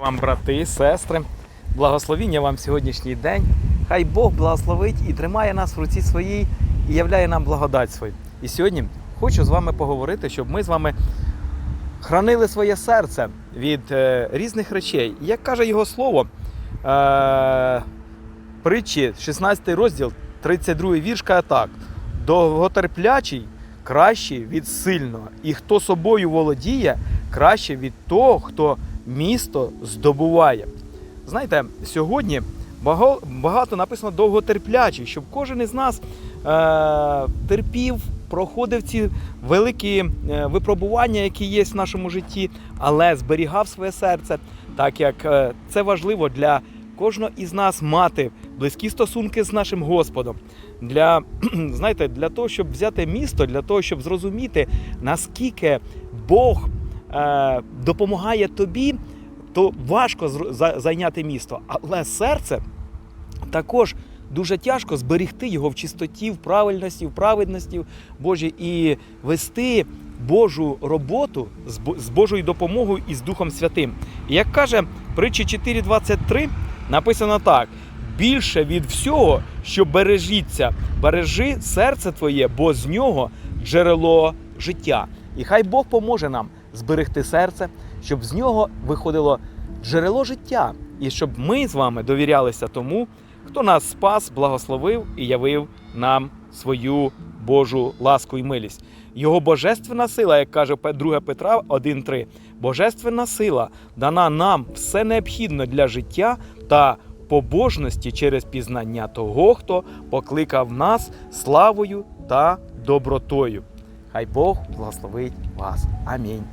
вам, брати, сестри, благословіння вам сьогоднішній день. Хай Бог благословить і тримає нас в руці своїй і являє нам благодать свою. І сьогодні хочу з вами поговорити, щоб ми з вами хранили своє серце від е, різних речей. Як каже його слово, е, притчі, 16 розділ, 32 вірш каже так: довготерплячий краще від сильного, і хто собою володіє, краще від того, хто місто здобуває. Знаєте, сьогодні багато написано довготерплячий, щоб кожен із нас е, терпів, проходив ці великі е, випробування, які є в нашому житті, але зберігав своє серце, так як е, це важливо для кожного із нас мати близькі стосунки з нашим Господом. Для, знаєте, для того, щоб взяти місто, для того, щоб зрозуміти, наскільки Бог допомагає тобі, то важко зайняти місто. Але серце також дуже тяжко зберегти його в чистоті, в правильності, в праведності Божій і вести Божу роботу з Божою допомогою і з Духом Святим. І як каже притчі 4.23, написано так: більше від всього, що бережіться, бережи серце твоє, бо з нього джерело життя. І хай Бог поможе нам зберегти серце, щоб з нього виходило джерело життя, і щоб ми з вами довірялися тому, хто нас спас, благословив і явив нам свою Божу ласку і милість. Його божественна сила, як каже 2 Петра 1.3, божественна сила дана нам все необхідне для життя та побожності через пізнання того, хто покликав нас славою та добротою. Хай Бог благословить вас. Амінь.